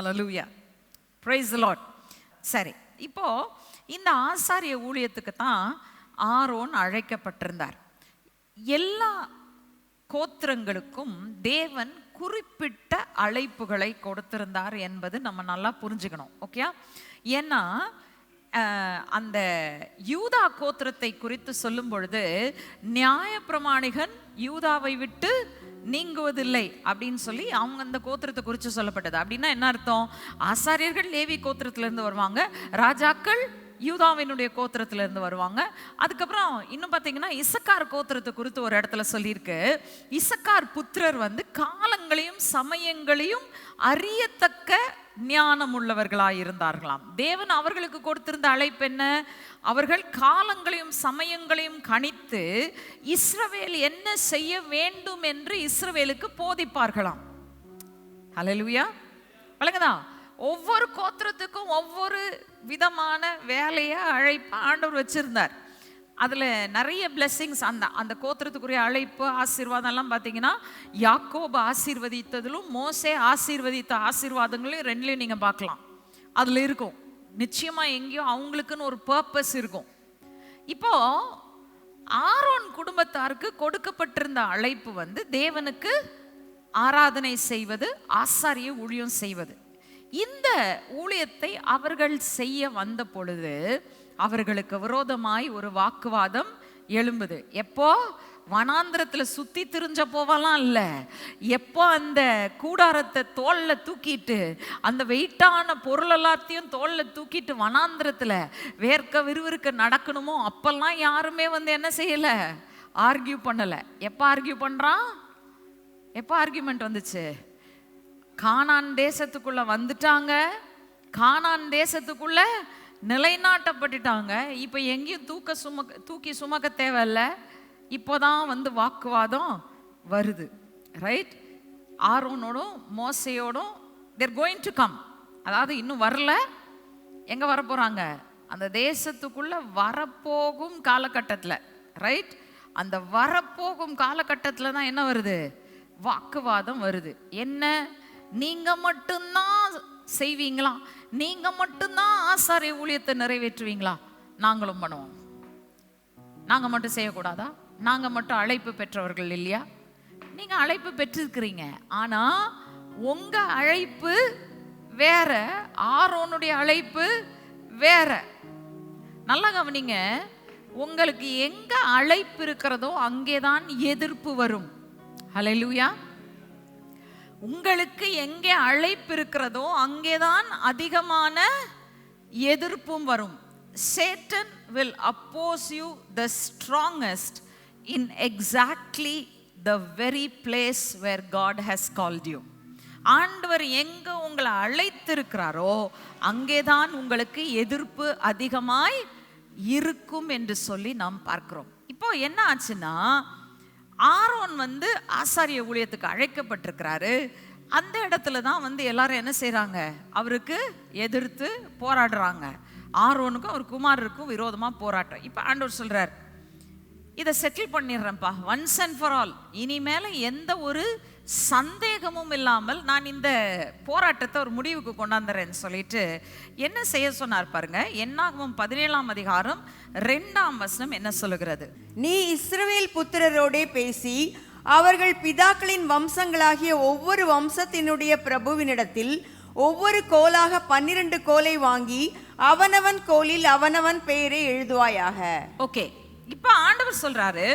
ஹalleluya price lot சரி இப்போ இந்த ஆசாரிய ஊழியத்துக்கு தான் ஆரோன் அழைக்கப்பட்டிருந்தார். எல்லா கோத்திரங்களுக்கும் தேவன் குறிப்பிட்ட அழைப்புகளை கொடுத்திருந்தார் என்பது நம்ம நல்லா புரிஞ்சுக்கணும் ஓகே ஏன்னா அந்த யூதா கோத்திரத்தை குறித்து சொல்லும் பொழுது நியாயப்பிரமாணிகன் யூதாவை விட்டு நீங்குவதில்லை அப்படின்னு சொல்லி அவங்க அந்த கோத்திரத்தை குறித்து சொல்லப்பட்டது. அப்படின்னா என்ன அர்த்தம்? ஆசாரியர்கள் லேவி கோத்திரத்துல இருந்து வருவாங்க ராஜாக்கள் யூதாவினுடைய கோத்திரத்துல இருந்து வருவாங்க. அதுக்கப்புறம் இன்னும் பார்த்தீங்கன்னா இசக்கார் கோத்திரத்தை குறித்து ஒரு இடத்துல சொல்லியிருக்கு. இசக்கார் புத்திரர் வந்து காலங்களையும் சமயங்களையும் அறியத்தக்க ஞானம் உள்ளவர்களாய் இருந்தார்களாம் தேவன் அவர்களுக்கு கொடுத்திருந்த அழைப்பு என்ன? அவர்கள் காலங்களையும் சமயங்களையும் கணித்து இஸ்ரவேல் என்ன செய்ய வேண்டும் என்று இஸ்ரவேலுக்கு போதிப்பார்களாம். அலலுயா வழங்குதா ஒவ்வொரு கோத்திரத்துக்கும் ஒவ்வொரு விதமான வேலையை அழைப்பு ஆண்டவர் வச்சிருந்தார். அதில் நிறைய பிளெஸ்ஸிங்ஸ் அந்த அந்த கோத்திரத்துக்குரிய அழைப்பு ஆசீர்வாதம்லாம் பார்த்தீங்கன்னா யாக்கோபு ஆசீர்வதித்ததிலும் மோசே ஆசீர்வதித்த ஆசீர்வாதங்களையும் ரெண்டுலையும் நீங்கள் பார்க்கலாம். அதில் இருக்கும். நிச்சயமாக எங்கேயோ அவங்களுக்குன்னு ஒரு பர்பஸ் இருக்கும். இப்போ ஆரோன் குடும்பத்தாருக்கு கொடுக்கப்பட்டிருந்த அழைப்பு வந்து தேவனுக்கு ஆராதனை செய்வது ஆசாரிய ஊழியம் செய்வது. இந்த ஊழியத்தை அவர்கள் செய்ய வந்த பொழுது அவர்களுக்கு விரோதமாய் ஒரு வாக்குவாதம் எழும்புது. எப்போ? வனாந்திரத்தில் சுத்தி திரிஞ்ச போவெல்லாம் இல்லை. எப்போ அந்த கூடாரத்தை தோல்ல தூக்கிட்டு அந்த வெயிட்டான பொருள் எல்லாத்தையும் தோல்ல தூக்கிட்டு வனாந்திரத்தில் வேர்க்க விறுவிறுக்க நடக்கணுமோ அப்பெல்லாம் யாருமே வந்து என்ன செய்யலை? ஆர்கியூ பண்ணலை. எப்போ ஆர்கியூ பண்ணுறான் எப்போ ஆர்கியூமெண்ட் வந்துச்சு? கானான் தேசத்துக்குள்ள வந்துட்டாங்க. கானான் தேசத்துக்குள்ள நிலைநாட்டப்பட்டுட்டாங்க. இப்போ எங்கேயும் தூக்க சுமக்க தூக்கி சுமக்க தேவையில்ல. இப்போதான் வந்து வாக்குவாதம் வருது. ரைட் ஆரோனோடும் மோசையோடும் தேர் கோயிங் டு கம் அதாவது இன்னும் வரல. எங்க வர போறாங்க அந்த தேசத்துக்குள்ள வரப்போகும் காலகட்டத்தில். ரைட் அந்த வரப்போகும் காலகட்டத்தில் தான் என்ன வருது? வாக்குவாதம் வருது. என்ன? நீங்க மட்டும்தான் செய்வீங்களா நீங்க மட்டும்தான் ஆசாரிய ஊழியத்தை நிறைவேற்றுவீங்களா? நாங்களும் பண்ணுவோம். நாங்க மட்டும் செய்யக்கூடாதா? நாங்க மட்டும் அழைப்பு பெற்றவர்கள் இல்லையா? நீங்க அழைப்பு பெற்றிருக்கிறீங்க. ஆனா உங்க அழைப்பு வேற ஆரோனுடைய அழைப்பு வேற. நல்லா கவனிங்க. உங்களுக்கு எங்க அழைப்பு இருக்கிறதோ அங்கேதான் எதிர்ப்பு வரும். ஹalleluya உங்களுக்கு எங்கே அழைப்பு இருக்கிறதோ அங்கேதான் அதிகமான எதிர்ப்பும் வரும். Satan will oppose you the strongest in exactly the very place where God has called you ஆண்டவர் எங்கே உங்களை அழைத்திருக்கிறாரோ அங்கேதான் உங்களுக்கு எதிர்ப்பு அதிகமாய் இருக்கும் என்று சொல்லி நாம் பார்க்கிறோம். இப்போ என்ன ஆச்சுன்னா ஆரோன் வந்து ஆசாரிய ஊழியத்துக்கு அழைக்கப்பட்டிருக்கிறாரு. அந்த இடத்துல தான் வந்து எல்லாரும் என்ன செய்கிறாங்க அவருக்கு எதிர்த்து போராடுறாங்க. ஆரோனுக்கும் அவர் குமாரருக்கும் விரோதமாக போராட்டம். இப்போ ஆண்டவர் சொல்கிறார் இதை செட்டில் பண்ணிடுறேன்ப்பா. ஒன்ஸ் அண்ட் ஃபார் ஆல் இனிமேல் எந்த ஒரு சந்தேகமும் இல்லாமல் நான் இந்த போராட்டத்தை ஒரு முடிவுக்கு கொண்டாந்துறேன்னு சொல்லிட்டு என்ன செய்ய சொன்னார் பாருங்க. என்னாகும் பதினேழாம் அதிகாரம் ரெண்டாம் வசனம் என்ன சொல்லுகிறது? நீ இஸ்ரவேல் புத்திரரோடே பேசி அவர்கள் பிதாக்களின் வம்சங்களாகிய ஒவ்வொரு வம்சத்தினுடைய பிரபுவினிடத்தில் ஒவ்வொரு கோலாக பன்னிரண்டு கோலை வாங்கி அவனவன் கோலில் அவனவன் பெயரை எழுதுவாயாக. ஓகே. இப்போ ஆண்டவர் சொல்றாரு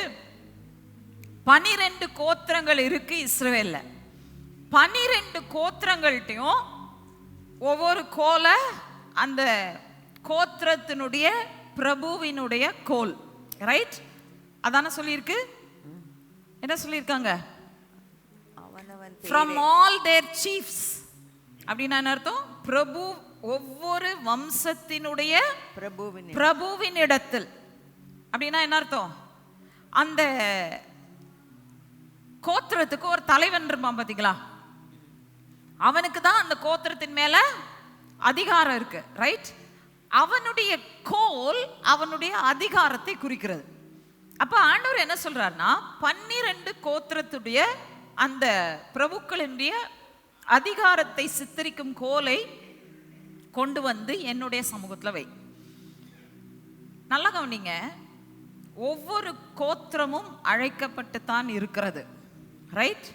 பனிரெண்டு கோத்திரங்கள் இருக்கு இஸ்ரவேல்ல. பனிரெண்டு கோத்திரங்கள்ட்டையும் ஒவ்வொரு கோலை அந்த கோத்திரத்தினுடைய பிரபுவினுடைய கோல். ரைட் அதானே சொல்லியிருக்கு? என்ன சொல்லியிருக்காங்க? ஃப்ரம் ஆல் தேர் சீஃப்ஸ் அப்படின்னா என்ன அர்த்தம்? பிரபு ஒவ்வொரு வம்சத்தினுடைய பிரபுவின் பிரபுவின் இடத்தில் அப்படின்னா என்ன அர்த்தம்? அந்த கோத்திரத்துக்கு ஒரு தலைவன் இருப்பான் பார்த்தீங்களா அவனுக்கு தான் அந்த கோத்திரத்தின் மேல அதிகாரம் இருக்கு ரைட் அவனுடைய கோல் அவனுடைய அதிகாரத்தை குறிக்கிறது. அப்ப ஆண்டவர் என்ன சொல்றாருன்னா பன்னிரண்டு கோத்திரத்துடைய அந்த பிரபுக்களினுடைய அதிகாரத்தை சித்தரிக்கும் கோலை கொண்டு வந்து என்னுடைய சமூகத்தில் வை. நல்லா கவனிங்க ஒவ்வொரு கோத்திரமும் அழைக்கப்பட்டு தான் இருக்கிறது. ரைட்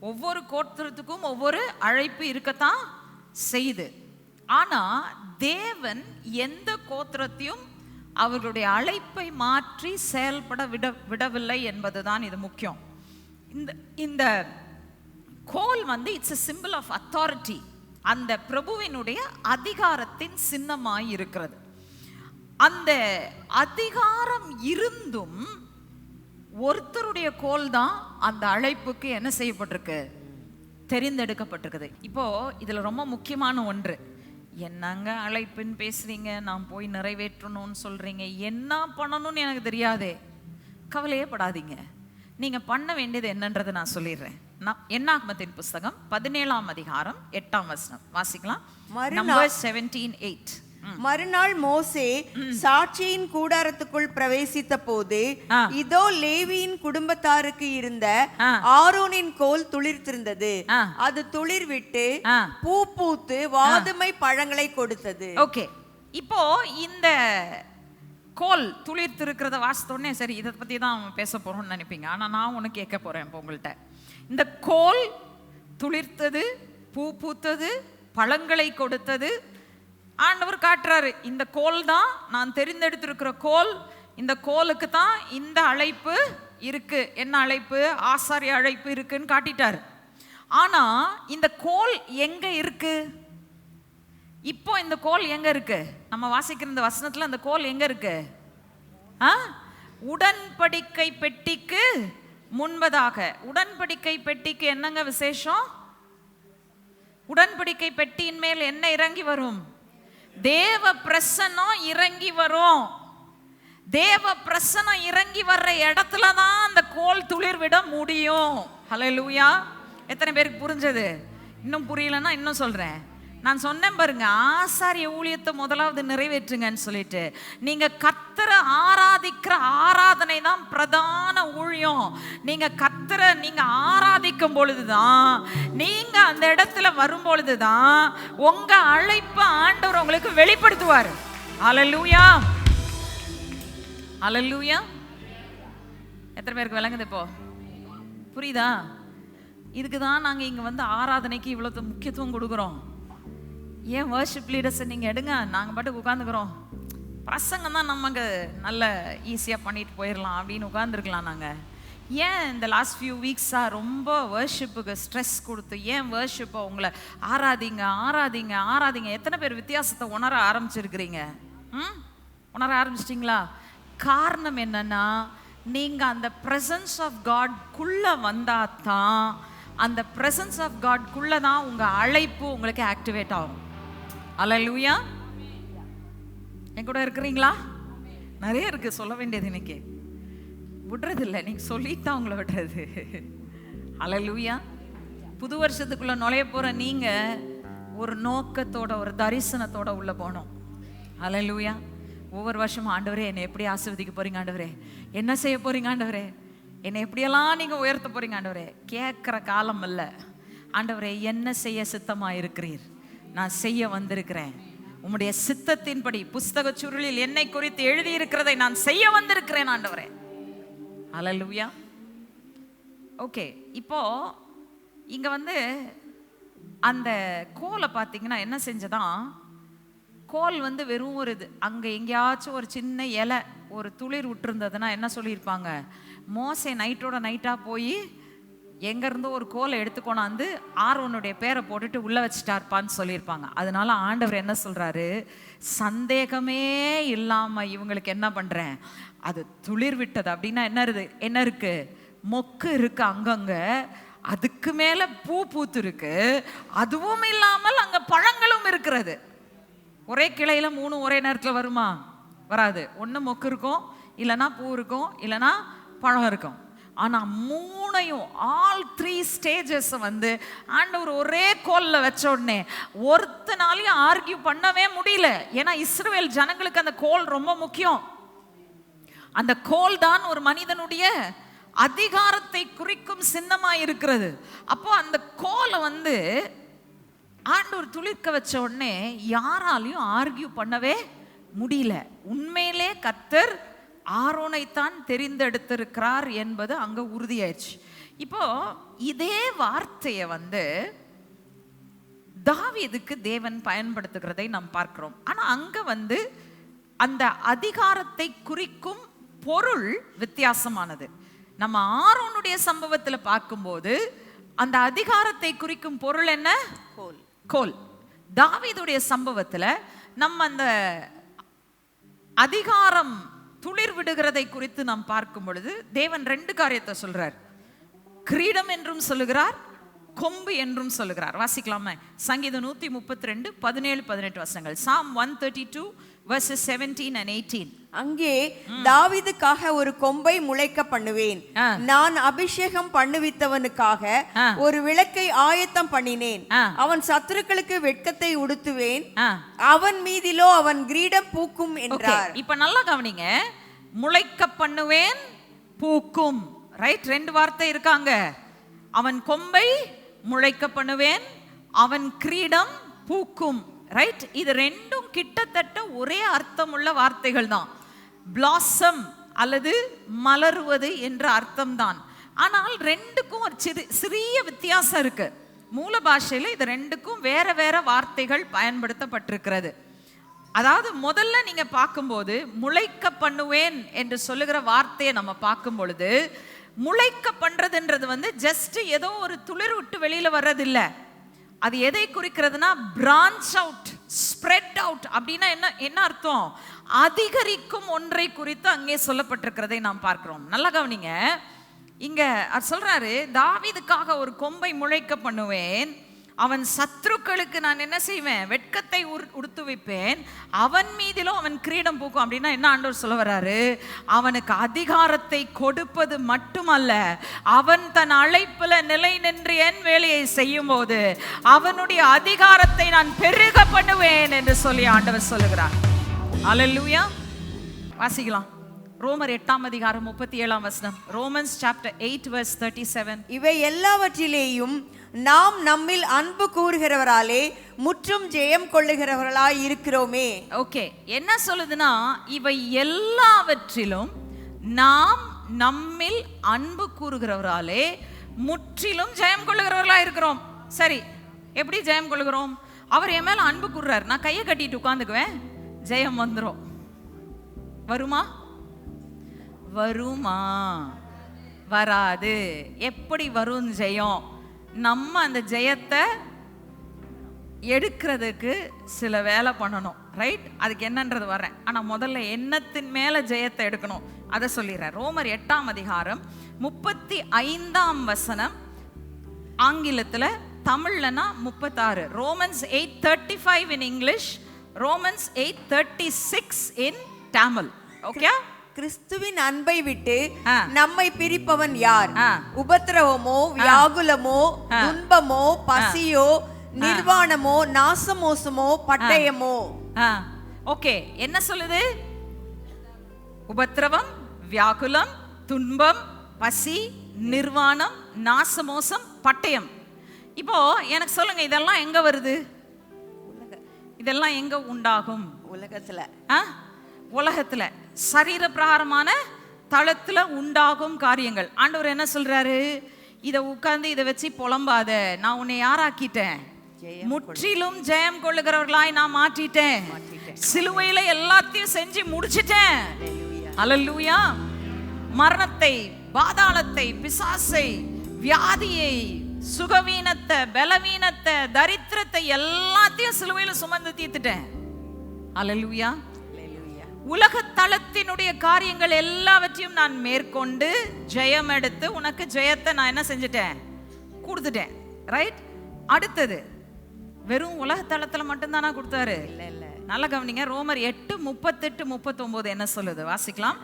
ஒவ்வொரு கோத்திரத்துக்கும் ஒவ்வொரு அழைப்பு இருக்கத்தான் செய்யுது ஆனால் தேவன் எந்த கோத்திரத்தையும் அவர்களுடைய அழைப்பை மாற்றி செயல்பட விட விடவில்லை என்பதுதான் இது முக்கியம். இந்த இந்த கோல் வந்து it's a symbol of authority அந்த பிரபுவினுடைய அதிகாரத்தின் சின்னமாய் இருக்கிறது. அந்த அதிகாரம் இருந்தும் ஒருத்தருடைய கோல் தான் அந்த அழைப்புக்கு என்ன செய்யப்பட்டிருக்கு? தெரிந்தெடுக்கப்பட்டிருக்குது. இப்போ இதுல ரொம்ப முக்கியமான ஒன்று. என்னங்க அழைப்புன்னு பேசுறீங்க? நான் போய் நிறைவேற்றணும்னு சொல்றீங்க. என்ன பண்ணணும்னு எனக்கு தெரியாதே. கவலையே படாதீங்க. நீங்க பண்ண வேண்டியது என்னன்றதை நான் சொல்லிடுறேன். நான் என்னாகமத்தின் புஸ்தகம் பதினேழாம் அதிகாரம் எட்டாம் வசனம். வாசிக்கலாம். நம்பர் செவன்டீன் எயிட் மறுநாள் மோசே சாட்சியின் கூடாரத்துக்குள் பிரவேசித்த போது. இதோ லேவியின் குடும்பத்தாருக்கு இருந்த. ஆரோனின் கோல் துளிர்த்திருந்தது. அது துளிர் விட்டு. பூ பூத்து வாதுமை பழங்களை கொடுத்தது ஓகே இப்போ இந்த கோல் துளிர்த்து இருக்கிறத வாசித்தோடனே சரி இதை பத்தி தான் பேச போறோம்னு நினைப்பீங்க ஆனா நான் ஒன்று கேட்க போறேன் இப்போ உங்கள்கிட்ட இந்த கோல் துளிர்த்தது பூ பூத்தது பழங்களை கொடுத்தது ஆண்டவர் காட்டுறாரு இந்த கோல் தான் நான் தெரிந்தெடுத்திருக்கிற கோல் இந்த கோலுக்கு தான் இந்த அழைப்பு இருக்கு என்ன அழைப்பு ஆசாரிய அழைப்பு இருக்குன்னு காட்டிட்டாரு. ஆனா இந்த கோல் எங்க இருக்கு? இப்போ இந்த கோல் எங்க இருக்கு? நம்ம வாசிக்கிற இந்த வசனத்துல அந்த கோல் எங்க இருக்கு? ஆ? உடன்படிக்கை பெட்டிக்கு முன்பதாக. உடன்படிக்கை பெட்டிக்கு என்னங்க விசேஷம்? உடன்படிக்கை பெட்டியின் மேல் என்ன இறங்கி வரும்? தேவ பிரசன்னம் இறங்கி வரும். தேவ பிரசனம் இறங்கி வர்ற இடத்துல தான் அந்த கோல் துளிர் விட முடியும். ஹலோ லூயா எத்தனை பேருக்கு புரிஞ்சது? இன்னும் புரியலன்னா இன்னும் சொல்றேன். நான் சொன்னேன் பாருங்க ஆசாரிய ஊழியத்தை முதலாவது நிறைவேற்றுங்கன்னு சொல்லிட்டு நீங்க கத்தரை ஆராதிக்கிற ஆராதனை தான் பிரதான ஊழியம். நீங்க கத்தரை நீங்க ஆராதிக்கும் பொழுதுதான் நீங்க அந்த இடத்துல வரும் பொழுதுதான் உங்க அழைப்பை ஆண்டவர் உங்களுக்கு வெளிப்படுத்துவார். அலலூயா அலலூயா எத்தனை பேருக்கு விளங்குது இப்போ? புரியுதா? இதுக்கு தான் நாங்கள் இங்கே வந்து ஆராதனைக்கு இவ்வளோ முக்கியத்துவம் கொடுக்குறோம். ஏன் வர்ஷிப் லீடர்ஸை நீங்கள் எடுங்க நாங்கள் பாட்டுக்கு உட்காந்துக்கிறோம் பிரசங்கம் தான் நமக்கு நல்ல ஈஸியாக பண்ணிட்டு போயிடலாம் அப்படின்னு உட்காந்துருக்கலாம் நாங்கள் ஏன் இந்த லாஸ்ட் ஃபியூ வீக்ஸாக ரொம்ப வேர்ஷிப்புக்கு ஸ்ட்ரெஸ் கொடுத்து ஏன் வேர்ஷிப்பை உங்களை ஆராதிங்க ஆராதிங்க ஆராதிங்க எத்தனை பேர் வித்தியாசத்தை உணர ஆரம்பிச்சிருக்கிறீங்க? ம்? உணர ஆரம்பிச்சிட்டிங்களா? காரணம் என்னன்னா நீங்கள் அந்த ப்ரெசன்ஸ் ஆஃப் காட்குள்ளே வந்தால் தான் அந்த ப்ரெசன்ஸ் ஆஃப் காட்குள்ளே தான் உங்கள் அழைப்பு உங்களுக்கு ஆக்டிவேட் ஆகும். அலலூயா என் கூட இருக்கிறீங்களா? நிறைய இருக்கு சொல்ல வேண்டியது இன்னைக்கு. விடுறது இல்லை நீங்க சொல்லித்தான் உங்களை விடுறது. அலலூயா புது வருஷத்துக்குள்ள நுழைய போற நீங்க ஒரு நோக்கத்தோட ஒரு தரிசனத்தோட உள்ள போகணும். அலலூயா ஒவ்வொரு வருஷமும் ஆண்டவரே என்னை எப்படி ஆசிர்வதிக்க போறீங்க ஆண்டவரே? என்ன செய்ய போறீங்க ஆண்டவரே? என்னை எப்படியெல்லாம் நீங்க உயர்த்த போறீங்க ஆண்டவரே? கேட்குற காலம் இல்லை ஆண்டவரே என்ன செய்ய சித்தமா இருக்கிறீர் நான் செய்ய வந்திருக்கிறேன். உம்முடைய சித்தத்தின்படி புஸ்தக சுருளில் என்னை குறித்து எழுதியிருக்கிறதை நான் செய்ய வந்திருக்கிறேன் ஆண்டவரே. அலலுவியா ஓகே இப்போ இங்க வந்து அந்த கோலை பார்த்தீங்கன்னா என்ன செஞ்சதான் கோல் வந்து வெறும் ஒரு இது. அங்கே எங்கேயாச்சும் ஒரு சின்ன இலை ஒரு துளிர் விட்டுருந்ததுன்னா என்ன சொல்லியிருப்பாங்க? மோசே நைட்டோட நைட்டாக போய் எங்கேருந்தோ ஒரு கோலை எடுத்துக்கொண்டாந்து ஆர்வனுடைய பேரை போட்டுட்டு உள்ளே வச்சுட்டார்ப்பான்னு சொல்லியிருப்பாங்க. அதனால ஆண்டவர் என்ன சொல்கிறாரு சந்தேகமே இல்லாமல் இவங்களுக்கு என்ன பண்ணுறேன் அது துளிர் விட்டது. அப்படின்னா என்ன இருது என்ன இருக்குது மொக்கு இருக்குது அங்கங்கே. அதுக்கு மேலே பூ பூத்து இருக்கு. அதுவும் இல்லாமல் அங்கே பழங்களும் இருக்கிறது. ஒரே கிளையில் மூணு ஒரே நேரத்தில் வருமா? வராது. ஒன்று மொக்கு இருக்கும் இல்லைன்னா பூ இருக்கும் இல்லைன்னா பழம் இருக்கும். ஆனால் மூணையும் ஆல் த்ரீ ஸ்டேஜஸ் வந்து ஆண்டவர் ஒரே கோலில் வச்ச உடனே ஒருத்தனாலையும் ஆர்கியூ பண்ணவே முடியல. ஏன்னா இஸ்ரேல் ஜனங்களுக்கு அந்த கோல் ரொம்ப முக்கியம். அந்த கோல் தான் ஒரு மனிதனுடைய அதிகாரத்தை குறிக்கும் சின்னமா இருக்கிறது. அப்போ அந்த கோலை வந்து ஆண்டவர் துளிர்க்க வச்ச உடனே யாராலையும் ஆர்கியூ பண்ணவே முடியல. உண்மையிலே கத்தர் ஆரோனைத்தான் தெரிந்தெடுத்திருக்கிறார் என்பது அங்க உறுதியாயிடுச்சு. இப்போ இதே வார்த்தையை வந்து தாவீதுக்கு தேவன் பயன்படுத்துகிறதை நாம் பார்க்கிறோம். ஆனா அங்க வந்து அந்த அதிகாரத்தை குறிக்கும் பொருள் வித்தியாசமானது. நம்ம ஆரோனுடைய சம்பவத்துல பார்க்கும்போது அந்த அதிகாரத்தை குறிக்கும் பொருள் என்ன? கோல். கோல். தாவீதுடைய சம்பவத்துல நம்ம அந்த அதிகாரம் துளிர் விடுகிறதை குறித்து நாம் பார்க்கும் பொழுது தேவன் ரெண்டு காரியத்தை சொல்றார். கிரீடம் என்றும் சொல்லுகிறார் கொம்பு என்றும் சொல்லுகிறார். வாசிக்கலாமே. சங்கீதம் நூத்தி முப்பத்தி ரெண்டு பதினேழு பதினெட்டு வசனங்கள். Psalm one thirty two and eighteen அங்கே தாவீதுக்காக ஒரு கொம்பை முளைக்க பண்ணுவேன். நான் அபிஷேகம் பண்ணுவித்தவனுக்காக. ஒரு விளக்கை ஆயத்தம் பண்ணினேன். அவன் சத்துருக்களுக்கு வெட்கத்தை உடுத்துவேன். அவன் மீதிலோ அவன் கிரீடம் பூக்கும் என்றார். இப்ப நல்லா கவனிங்க. முளைக்க பண்ணுவேன் பூக்கும். ரைட் ரெண்டு வார்த்தை இருக்காங்க. அவன் கொம்பை முளைக்க பண்ணுவேன் அவன் கிரீடம் பூக்கும். ரைட் இது ரெண்டும் கிட்டத்தட்ட ஒரே அர்த்தமுள்ள வார்த்தைகள் தான். பிளாசம் அல்லது மலருவது என்ற அர்த்தம்தான். ஆனால் ரெண்டுக்கும் ஒரு சிறு சிறிய வித்தியாசம் இருக்கு. மூல பாஷையில் இது ரெண்டுக்கும் வேற வேற வார்த்தைகள் பயன்படுத்தப்பட்டிருக்கிறது. அதாவது முதல்ல நீங்க பார்க்கும்போது முளைக்க பண்ணுவேன் என்று சொல்லுகிற வார்த்தையை நம்ம பார்க்கும் பொழுது முளைக்க பண்றதுன்றது வந்து ஜஸ்ட் ஏதோ ஒரு துளிர் விட்டு வெளியில வர்றதில்லை. அது எதை குறிக்கிறதுனா பிரான்ச் அவுட் ஸ்ப்ரெட் அவுட் அப்படின்னா என்ன என்ன அர்த்தம்? அதிகரிக்கும் ஒன்றை குறித்து அங்கே சொல்லப்பட்டிருக்கிறதை நாம் பார்க்கிறோம். நல்லா கவனிங்க. இங்க அவர் சொல்றாரு தாவிதுக்காக ஒரு கொம்பை முளைக்க பண்ணுவேன் அவன் சத்ருக்களுக்கு நான் என்ன செய்வேன்? வெட்கத்தை உரு- உடுத்து வைப்பேன். அவன் மீதிலும் அவன் கிரீடம் பூக்கும். அப்படின்னா என்ன ஆண்டவர் சொல்ல வர்றாரு? அவனுக்கு அதிகாரத்தை கொடுப்பது மட்டுமல்ல. அவன் தன் அழைப்புல நிலை நின்று என் வேலையை செய்யும் போது அவனுடைய அதிகாரத்தை நான் பெருக பண்ணுவேன் என்று சொல்லி ஆண்டவர் சொல்லுகிறார். அலல்லூயா வாசிக்கலாம். ரோமர் எட்டாம் அதிகாரம் முப்பத்தி ஏழாம் வசனம். Romans chapter eight verse thirty seven இவை எல்லாவற்றிலேயும் நாம் நம்மில் அன்பு கூறுகிறவராலே முற்றும் ஜெயம் கொள்ளுகிறவர்களாய் இருக்கிறோமே. ஓகே என்ன சொல்லுதுன்னா இவை எல்லாவற்றிலும் நாம் நம்மில் அன்பு கூறுகிறவராலே முற்றிலும் ஜெயம் கொள்ளுகிறவர்களா இருக்கிறோம். சரி எப்படி ஜெயம் கொள்ளுகிறோம்? அவர் என் மேல அன்பு கூறுறாரு. நான் கையை கட்டிட்டு உட்காந்துக்குவேன். ஜெயம் வந்துடும் வருமா? வருமா? வராது. எப்படி வரும் ஜெயம்? நம்ம அந்த ஜெயத்தை எடுக்கிறதுக்கு சில வேலை பண்ணணும் ரைட் அதுக்கு என்னன்றது வரேன் ஆனால் முதல்ல எண்ணத்தின் மேலே ஜெயத்தை எடுக்கணும். அதை சொல்லிடுறேன் ரோமர் எட்டாம் அதிகாரம் முப்பத்தி ஐந்தாம் வசனம் ஆங்கிலத்தில் தமிழ்லனா முப்பத்தாறு. Romans eight thirty five in English Romans eight thirty six in Tamil okay கிறிஸ்துவின் அன்பை விட்டு. நம்மை பிரிப்பவன் யார். உபத்திரவமோ வியாகுலமோ துன்பமோ பசியோ நிர்வாணமோ நாசமோசமோ பட்டயமோ? ஓகே என்ன சொல்லுது? உபத்திரவம் வியாகுலம் துன்பம் பசி நிர்வாணம் நாசமோசம் பட்டயம். இப்போ எனக்கு சொல்லுங்க இதெல்லாம் எங்க வருது? இதெல்லாம் எங்க உண்டாகும்? உலகத்துல. ஆ? உலகத்துல சரீர பிரகாரமான தளத்துல உண்டாகும் காரியங்கள். ஆண்டவர் என்ன சொல்றாரு? இத உட்கார்ந்து இதை வச்சு புலம்பாத. நான் உன்னை யாராக்கிட்டேன்? முற்றிலும் ஜெயம் கொள்ளுகிறவர்களாய் நான் மாற்றிட்டேன். சிலுவையில எல்லாத்தையும் செஞ்சு முடிச்சிட்டேன். அல்லேலூயா மரணத்தை பாதாளத்தை பிசாசை வியாதியை சுகவீனத்தை பலவீனத்தை தரித்திரத்தை எல்லாத்தையும் சிலுவையில சுமந்து தீர்த்துட்டேன். அல்லேலூயா உலக தளத்தினுடைய காரியங்கள் எல்லாவற்றையும் நான் மேற்கொண்டு ஜெயம் எடுத்து உனக்கு ஜெயத்தை நான் என்ன செஞ்சுட்டேன்? கொடுத்துட்டேன். ரைட் அடுத்தது வெறும் உலக தளத்துல மட்டும்தானா கொடுத்தாரு? இல்ல இல்ல. நல்ல கவனிங்க. ரோமர் எட்டு முப்பத்தெட்டு முப்பத்தொன்பது என்ன சொல்லுது? வாசிக்கலாம்.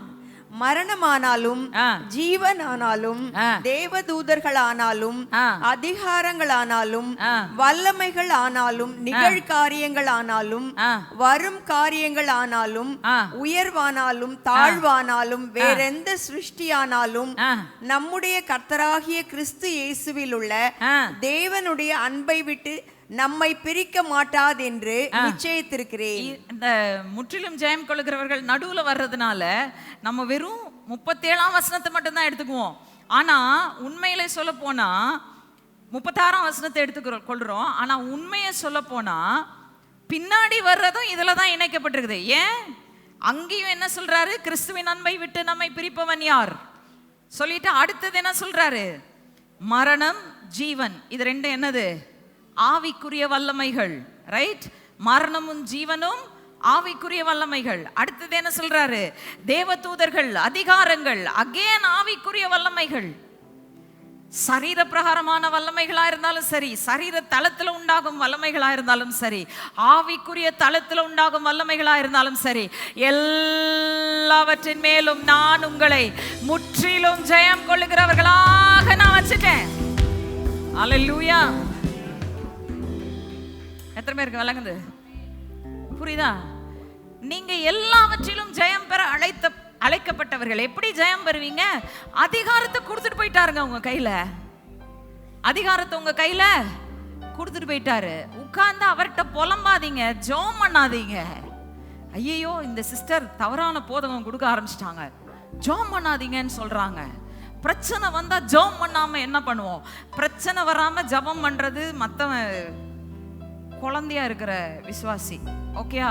மரணமானாலும் ஆ. ஜீவன் ஆனாலும் ஆ. தேவதூதர்கள் ஆனாலும் ஆ. அதிகாரங்கள் ஆனாலும் ஆ. வல்லமைகள் ஆனாலும் நிகழ்காரியங்கள் ஆனாலும். வரும் காரியங்கள் ஆனாலும். உயர்வானாலும் தாழ்வானாலும் வேறெந்த சிருஷ்டியானாலும். நம்முடைய கர்த்தராகிய கிறிஸ்து இயேசுவில் உள்ள. தேவனுடைய அன்பை விட்டு நம்மை பிரிக்க மாட்டாதென்று நிச்சயித்திருக்கிறேன். இ- இந்த முற்றிலும் ஜெயம் கொள்கிறவர்கள் நடுவுல வர்றதுனால நம்ம வெறும் முப்பத்தேழாம் வசனத்தை மட்டும்தான் எடுத்துக்குவோம். ஆனா உண்மையிலே சொல்ல போனா முப்பத்தாறாம் வசனத்தை எடுத்துக்கிறோம் கொள்றோம். ஆனா உண்மையை சொல்ல போனா பின்னாடி வர்றதும் இதுல தான் இணைக்கப்பட்டிருக்குது. ஏன்? அங்கேயும் என்ன சொல்றாரு? கிறிஸ்துவின் அன்பை விட்டு நம்மை பிரிப்பவன் யார்? சொல்லிட்டு அடுத்தது என்ன சொல்றாரு? மரணம் ஜீவன். இது ரெண்டும் என்னது? ஆவிக்குரிய வல்லமைகள் ரைட் மரணமும் ஜீவனும் ஆவிக்குரிய வல்லமைகள். அடுத்தது என்ன சொல்றாரு? தேவதூதர்கள் அதிகாரங்கள் அகேன் ஆவிக்குரிய வல்லமைகள். சரீர பிரகாரமான வல்லமைகளா இருந்தாலும் சரி சரீர தளத்துல உண்டாகும் வல்லமைகளா இருந்தாலும் சரி ஆவிக்குரிய தளத்துல உண்டாகும் வல்லமைகளா இருந்தாலும் சரி எல்லாவற்றின் மேலும் நான் உங்களை முற்றிலும் ஜெயம் கொள்ளுகிறவர்களாக நான் வச்சுட்டேன். அல்லேலூயா மாத்திரமே இருக்கு விளங்குது. புரியுதா? நீங்க எல்லாவற்றிலும் ஜெயம் பெற அழைத்த அழைக்கப்பட்டவர்கள் எப்படி ஜெயம் பெறுவீங்க? அதிகாரத்தை கொடுத்துட்டு போயிட்டாருங்க உங்க கையில. அதிகாரத்தை உங்க கையில கொடுத்துட்டு போயிட்டாரு. உட்கார்ந்து அவர்கிட்ட புலம்பாதீங்க ஜோம் பண்ணாதீங்க. ஐயையோ இந்த சிஸ்டர் தவறான போதகம் கொடுக்க ஆரம்பிச்சிட்டாங்க. ஜோம் பண்ணாதீங்கன்னு சொல்றாங்க. பிரச்சனை வந்தா ஜோம் பண்ணாம என்ன பண்ணுவோம்? பிரச்சனை வராம ஜெபம் பண்றது மத்தவன் குழந்தையா இருக்கிற விசுவாசி ஓகேயா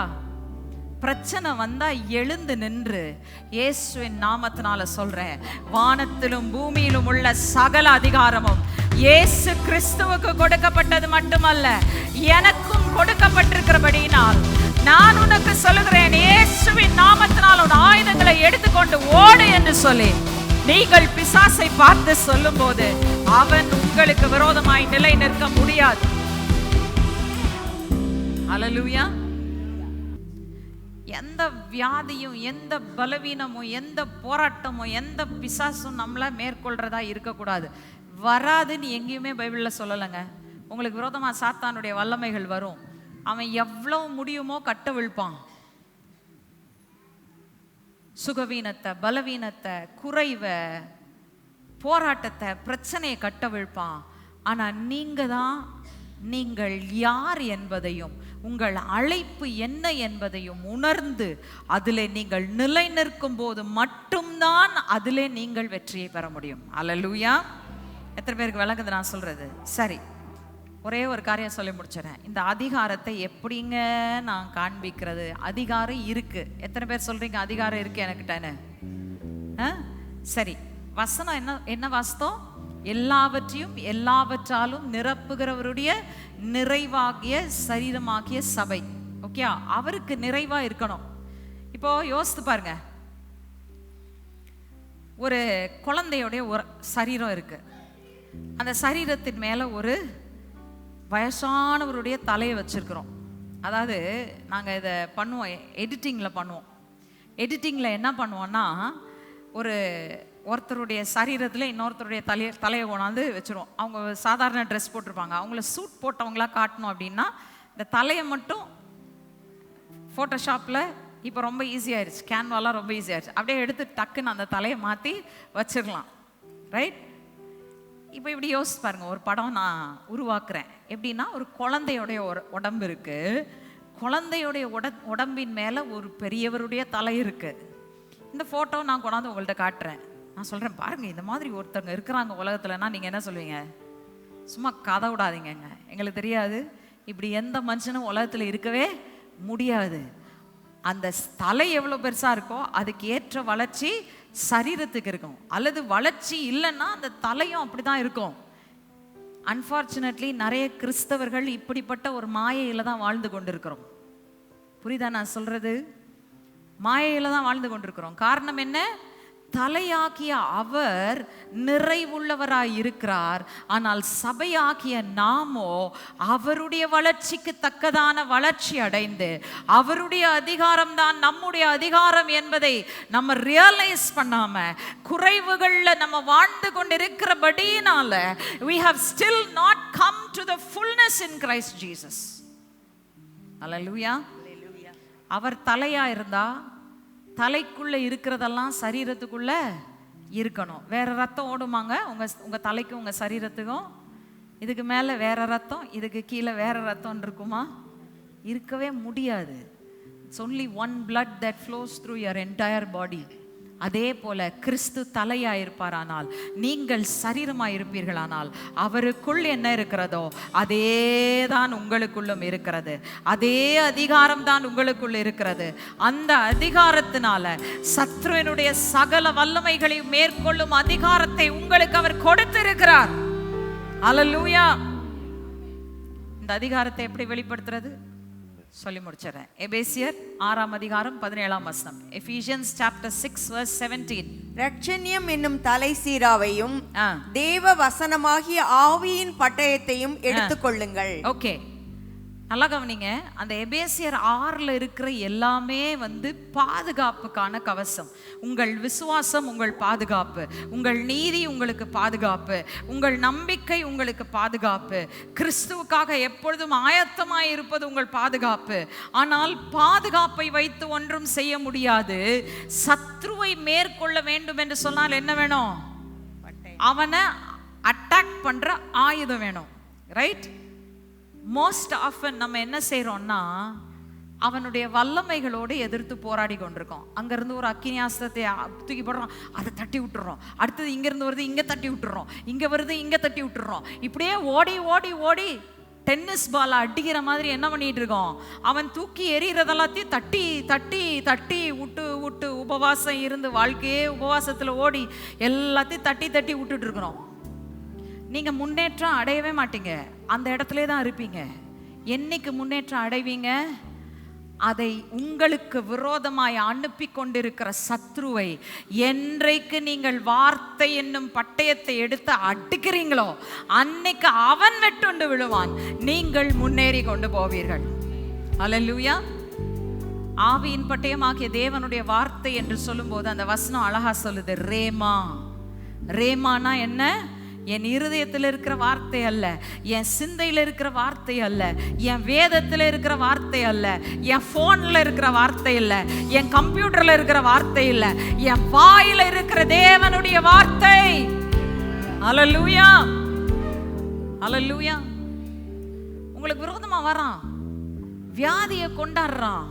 பிரச்சனை வந்தா எழுந்து நின்று இயேசுவின் நாமத்தினால சொல்றேன். வானத்திலும் பூமியிலும் உள்ள சகல அதிகாரமும் இயேசு கிறிஸ்துவுக்கு கொடுக்கப்பட்டது மட்டுமல்ல எனக்கும் கொடுக்கப்பட்டிருக்கிறபடியினால் நான் உனக்கு சொல்லுகிறேன் இயேசுவின் நாமத்தினால் உன் ஆயுதங்களை எடுத்துக்கொண்டு ஓடு என்று சொல்லி நீங்கள் பிசாசை பார்த்து சொல்லும் போது அவன் உங்களுக்கு விரோதமாய் நிலை நிற்க முடியாது. அல்லேலூயா எந்த வியாதியும் எந்த பலவீனமும் எந்த போராட்டமும் எந்த பிசாசும் நம்மளை மேற்கொள்றதா இருக்கக்கூடாது. வராதுன்னு எங்கேயுமே பைபிளில் சொல்லலைங்க. உங்களுக்கு விரோதமாக சாத்தானுடைய வல்லமைகள் வரும். அவன் எவ்வளவு முடியுமோ கட்ட விழுப்பான். சுகவீனத்தை பலவீனத்தை குறைவை போராட்டத்தை பிரச்சனையை கட்ட விழுப்பான். ஆனால் நீங்கள் தான் நீங்கள் யார் என்பதையும் உங்கள் அழைப்பு என்ன என்பதையும் உணர்ந்து அதிலே நீங்கள் நிலை நிற்கும் போது மட்டும்தான் அதிலே நீங்கள் வெற்றியை பெற முடியும். அலலூயா எத்தனை பேருக்கு விளங்குது நான் சொல்றது? சரி. ஒரே ஒரு காரியம் சொல்லி முடிச்சிடறேன். இந்த அதிகாரத்தை எப்படிங்க நான் காண்பிக்கிறது? அதிகாரம் இருக்கு. எத்தனை பேர் சொல்றீங்க அதிகாரம் இருக்கு எனக்கிட்டன்னு? ஆ? சரி. வசனம் என்ன என்ன வாஸ்தம் எல்லாவற்றையும் எல்லாவற்றாலும் நிரப்புகிறவருடைய நிறைவாகிய சரீரமாகிய சபை. ஓகே அவருக்கு நிறைவா இருக்கணும். இப்போ யோசித்து பாருங்க. ஒரு குழந்தையுடைய ஒரு சரீரம் இருக்கு. அந்த சரீரத்தின் மேல ஒரு வயசானவருடைய தலையை வச்சிருக்கிறோம். அதாவது நாங்கள் இதை பண்ணுவோம் எடிட்டிங்கில் பண்ணுவோம். எடிட்டிங்கில் என்ன பண்ணுவோம்னா ஒரு ஒருத்தருடைய சரீரத்தில் இன்னொருத்தருடைய தலையை தலையை கொண்டாந்து வச்சிருவோம். அவங்க சாதாரண ட்ரெஸ் போட்டிருப்பாங்க. அவங்கள சூட் போட்டவங்களா காட்டணும் அப்படின்னா இந்த தலையை மட்டும் ஃபோட்டோஷாப்பில் இப்போ ரொம்ப ஈஸியாகிடுச்சு கேன்வாலாம் ரொம்ப ஈஸியாகிடுச்சு அப்படியே எடுத்து டக்குன்னு அந்த தலையை மாற்றி வச்சிடலாம் ரைட் இப்போ இப்படி யோசிச்சு பாருங்க. ஒரு படம் நான் உருவாக்குறேன். எப்படின்னா ஒரு குழந்தையுடைய ஒரு உடம்பு இருக்குது குழந்தையுடைய உட உடம்பின் மேலே ஒரு பெரியவருடைய தலை இருக்குது இந்த ஃபோட்டோ நான் கொண்டாந்து உங்கள்கிட்ட காட்டுறேன். நான் சொல்கிறேன் பாருங்கள் இந்த மாதிரி ஒருத்தவங்க இருக்கிறாங்க உலகத்துலன்னா நீங்கள் என்ன சொல்லுவீங்க? சும்மா கதை விடாதீங்கங்க. எங்களுக்கு தெரியாது. இப்படி எந்த மனுஷனும் உலகத்தில் இருக்கவே முடியாது. அந்த தலை எவ்வளோ பெருசாக இருக்கோ அதுக்கு ஏற்ற வளர்ச்சி சரீரத்துக்கு இருக்கும். அல்லது வளர்ச்சி இல்லைன்னா அந்த தலையும் அப்படி தான் இருக்கும். அன்ஃபார்ச்சுனேட்லி நிறைய கிறிஸ்தவர்கள் இப்படிப்பட்ட ஒரு மாயையில் தான் வாழ்ந்து கொண்டிருக்கிறோம். புரியுதா நான் சொல்கிறது மாயையில் தான் வாழ்ந்து கொண்டிருக்கிறோம். காரணம் என்ன? தலையாகிய அவர் நிறைவுள்ளவராய் இருக்கிறார் ஆனால் சபையாகிய நாமோ அவருடைய வளர்ச்சிக்கு தக்கதான வளர்ச்சி அடைந்து அவருடைய அதிகாரம் தான் நம்முடைய அதிகாரம் என்பதை நம்ம ரியலைஸ் பண்ணாம குறைவுகள்ல நம்ம வாழ்ந்து கொண்டிருக்கிறபடியினால we have still not come to the fullness in Christ Jesus. அல்லேலூயா அவர் தலையா இருந்தா தலைக்குள்ளே இருக்கிறதெல்லாம் சரீரத்துக்குள்ளே இருக்கணும். வேறு ரத்தம் ஓடுமாங்க? உங்கள் உங்கள் தலைக்கும் உங்கள் சரீரத்துக்கும்? இதுக்கு மேலே வேறு ரத்தம் இதுக்கு கீழே வேறு ரத்தம் இருக்குமா? இருக்கவே முடியாது. It's only one blood that flows through your entire body அதே போல கிறிஸ்து தலையாயிருப்பாரானால் நீங்கள் சரீரமாய் இருப்பீர்களானால் அவருக்குள் என்ன இருக்கிறதோ அதே தான் உங்களுக்குள்ளும் இருக்கிறது. அதே அதிகாரம் தான் உங்களுக்குள் இருக்கிறது. அந்த அதிகாரத்தினால சத்ருவினுடைய சகல வல்லமைகளை மேற்கொள்ளும் அதிகாரத்தை உங்களுக்கு அவர் கொடுத்திருக்கிறார். அலலூயா இந்த அதிகாரத்தை எப்படி வெளிப்படுத்துறது? சொல்லி முடிச்சிடறேன். எபேசியர் ஆறாம் அதிகாரம் பதினேழாம் வசனம். Ephesians chapter six verse seventeen ரட்சண்யம் என்னும் தலை சீராவையும் தேவ வசனமாகிய ஆவியின் பட்டயத்தையும் எடுத்துக்கொள்ளுங்கள். ஓகே நல்லா கவனிங்க. அந்த எபேசியர் ஆறில் இருக்கிற எல்லாமே வந்து பாதுகாப்புக்கான கவசம். உங்கள் விசுவாசம் உங்கள் பாதுகாப்பு. உங்கள் நீதி உங்களுக்கு பாதுகாப்பு. உங்கள் நம்பிக்கை உங்களுக்கு பாதுகாப்பு. கிறிஸ்துவுக்காக எப்பொழுதும் ஆயத்தமாய் இருப்பது உங்கள் பாதுகாப்பு. ஆனால் பாதுகாப்பை வைத்து ஒன்றும் செய்ய முடியாது. சத்ருவை மேற்கொள்ள வேண்டும் என்று சொன்னால் என்ன வேணும்? அவனை அட்டாக் பண்ற ஆயுதம் வேணும். ரைட் மோஸ்ட் ஆஃபன் நம்ம என்ன செய்கிறோம்னா அவனுடைய வல்லமைகளோடு எதிர்த்து போராடி கொண்டிருக்கோம். அங்கேருந்து ஒரு அக்கினியாஸ்திரத்தை தூக்கி போடுறோம். அதை தட்டி விட்டுறோம். அடுத்தது இங்கேருந்து வருது இங்கே தட்டி விட்டுறோம். இங்கே வருது இங்கே தட்டி விட்டுறோம். இப்படியே ஓடி ஓடி ஓடி டென்னிஸ் பால் அடிக்கிற மாதிரி என்ன பண்ணிட்டு இருக்கோம்? அவன் தூக்கி எறிகிறதெல்லாத்தையும் தட்டி தட்டி தட்டி விட்டு விட்டு உபவாசம் இருந்து வாழ்க்கையே உபவாசத்தில் ஓடி எல்லாத்தையும் தட்டி தட்டி விட்டுட்டு இருக்கிறோம். நீங்கள் முன்னேற்றம் அடையவே மாட்டீங்க. அந்த இடத்துல தான் இருப்பீங்க. என்னைக்கு முன்னேற்றம் அடைவீங்க? அதை உங்களுக்கு விரோதமாய் அனுப்பி கொண்டிருக்கிற சத்ருவை என்றைக்கு நீங்கள் வார்த்தை என்னும் பட்டயத்தை எடுத்து அடிக்கிறீங்களோ அன்னைக்கு அவன் வெட்டுண்டு விழுவான். நீங்கள் முன்னேறி கொண்டு போவீர்கள். அலல்லூயா ஆவியின் பட்டயமாகிய தேவனுடைய வார்த்தை என்று சொல்லும்போது அந்த வசனம் அழகா சொல்லுது. ரேமா. ரேமானா என்ன? என் இருதயத்தில் இருக்கிற வார்த்தை அல்ல. என் சிந்தையில் இருக்கிற வார்த்தை அல்ல. என் வேதத்தில் இருக்கிற வார்த்தை அல்ல. என் ஃபோனில் இருக்கிற வார்த்தை இல்லை. என் கம்ப்யூட்டரில் இருக்கிற வார்த்தை இல்லை. என் வாயில் இருக்கிற தேவனுடைய வார்த்தை. அலலூயா அலலூயா உங்களுக்கு விரோதமாக வரான். வியாதியை கொண்டாடுறான்.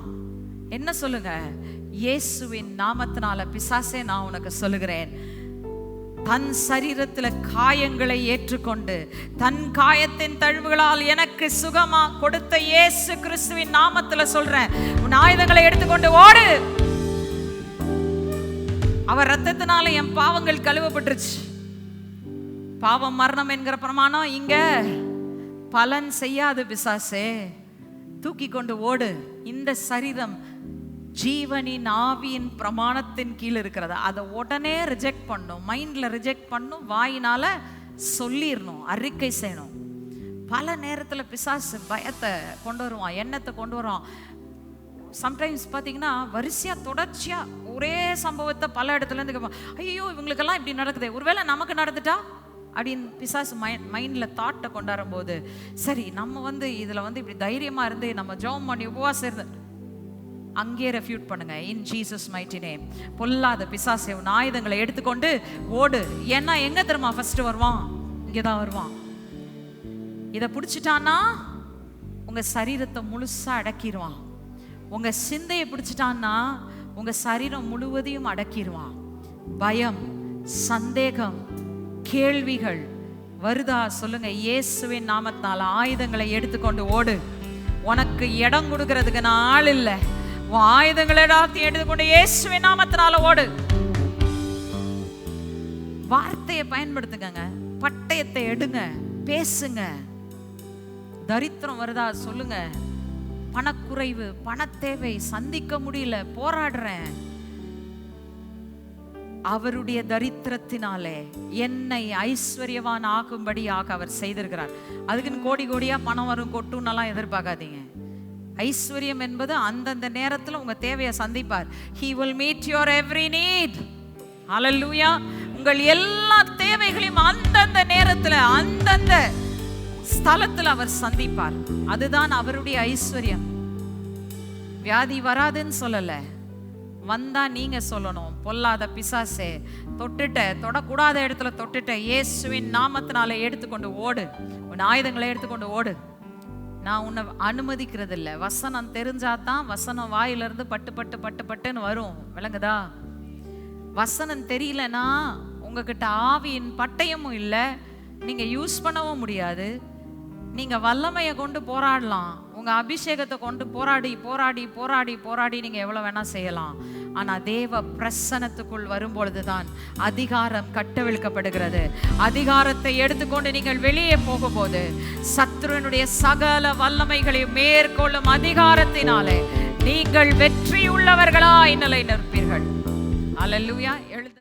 என்ன சொல்லுங்க? இயேசுவின் நாமத்தினால பிசாசே நான் உனக்கு சொல்லுகிறேன். தன் சரீரத்துல காயங்களை ஏற்றுக்கொண்டு தன் காயத்தின் தழுவுகளால் எனக்கு சுகமா கொடுத்த இயேசு கிறிஸ்துவின் நாமத்துல சொல்றேன். உன் ஆயுதங்களை எடுத்துக்கொண்டு ஓடு. அவர் ரத்தத்தினால என் பாவங்கள் கழுவப்பட்டுருச்சு. பாவம் மரணம் என்கிற பிரமாணம் இங்க. பலன் செய்யாது பிசாசே. தூக்கி கொண்டு ஓடு. இந்த சரீரம் ஜீவனின் ஆவியின் பிரமாணத்தின் கீழ் இருக்கிறத. அதை உடனே ரிஜெக்ட் பண்ணும். மைண்டில் ரிஜெக்ட் பண்ணும். வாயினால் சொல்லிடணும் அறிக்கை செய்யணும். பல நேரத்தில் பிசாசு பயத்தை கொண்டு வருவான். எண்ணத்தை கொண்டு வருவான். சம்டைம்ஸ் பார்த்தீங்கன்னா வரிசையாக தொடர்ச்சியாக ஒரே சம்பவத்தை பல இடத்துலேருந்து கேட்பான் ஐயோ இவங்களுக்கெல்லாம் இப்படி நடக்குது. ஒருவேளை நமக்கு நடந்துட்டா? அப்படின்னு பிசாசு மைண்ட் மைண்டில் தாட்டை கொண்டாடும் போது சரி நம்ம வந்து இதில் வந்து இப்படி தைரியமாக இருந்து நம்ம ஜெபம் பண்ணி உபவாசம் இருந்து அங்கேயே ரெஃப்யூட் பண்ணுங்க. இன் ஜீசஸ் மைட்டி நேம் பொல்லாத பிசாசே உன் ஆயுதங்களை எடுத்துக்கொண்டு ஓடு. ஏன்னா எங்க தெரியுமா ஃபர்ஸ்ட் வருவான்? இங்கே தான் வருவான். இதை பிடிச்சிட்டான்னா உங்க சரீரத்தை முழுசா அடக்கிடுவான் உங்க சிந்தையை பிடிச்சிட்டான்னா உங்க சரீரம் முழுவதையும் அடக்கிடுவான் பயம் சந்தேகம் கேள்விகள் வருதா? சொல்லுங்க இயேசுவின் நாமத்தினால ஆயுதங்களை எடுத்துக்கொண்டு ஓடு. உனக்கு இடம் கொடுக்கறதுக்கு நான் ஆள் இல்லை. உன் எல்லாத்தையும் எடுத்துக்கொண்டு இயேசுவின் நாமத்தினால ஓடு. வார்த்தையை பயன்படுத்துங்க பட்டயத்தை எடுங்க. பேசுங்க. தரித்திரம் வருதா சொல்லுங்க. பணக்குறைவு பணத்தேவை சந்திக்க முடியல போராடுறேன். அவருடைய தரித்திரத்தினாலே என்னை ஐஸ்வர்யவான் ஆகும்படியாக அவர் செய்திருக்கிறார். அதுக்குன்னு கோடி கோடியா பணம் வரும் கொட்டுன்னெல்லாம் எதிர்பார்க்காதீங்க. ஐஸ்வர்யம் என்பது அந்தந்த நேரத்தில் உங்க தேவையை சந்திப்பார். He will meet your every need hallelujah உங்கள் எல்லா தேவைகளையும் அந்தந்த நேரத்தில் அந்தந்த ஸ்தலத்தில் அவர் சந்திப்பார். அதுதான் அவருடைய ஐஸ்வர்யம். வியாதி வராதுன்னு சொல்லலை. வந்தா நீங்க சொல்லணும். பொல்லாத பிசாசே தொட்டுட்ட தொடக்கூடாத இடத்துல தொட்டுட்ட இயேசுவின் நாமத்தினால எடுத்துக்கொண்டு ஓடு. உன் ஆயுதங்களை எடுத்துக்கொண்டு ஓடு. நான் உன்னை அனுமதிக்கிறதில்ல. வசனம் தெரிஞ்சாதான் வசனம் வாயிலிருந்து பட்டு பட்டு பட்டு பட்டுன்னு வரும். விளங்குதா? வசனம் தெரியலனா உங்ககிட்ட ஆவியின் பட்டயமும் இல்லை. நீங்கள் யூஸ் பண்ணவும் முடியாது. நீங்கள் வல்லமையை கொண்டு போராடலாம். உங்கள் அபிஷேகத்தை கொண்டு போராடி போராடி போராடி போராடி நீங்கள் எவ்வளவு வேணால் செய்யலாம். ஆனால் தேவ பிரசனத்துக்குள் வரும்பொழுதுதான் அதிகாரம் கட்டவிழ்க்கப்படுகிறது. அதிகாரத்தை எடுத்துக்கொண்டு நீங்கள் வெளியே போகும்போது சத்ருவினுடைய சகல வல்லமைகளை மேற்கொள்ளும் அதிகாரத்தினாலே நீங்கள் வெற்றியுள்ளவர்களாய் நிலை நிற்பீர்கள் அல்லேலூயா எழுத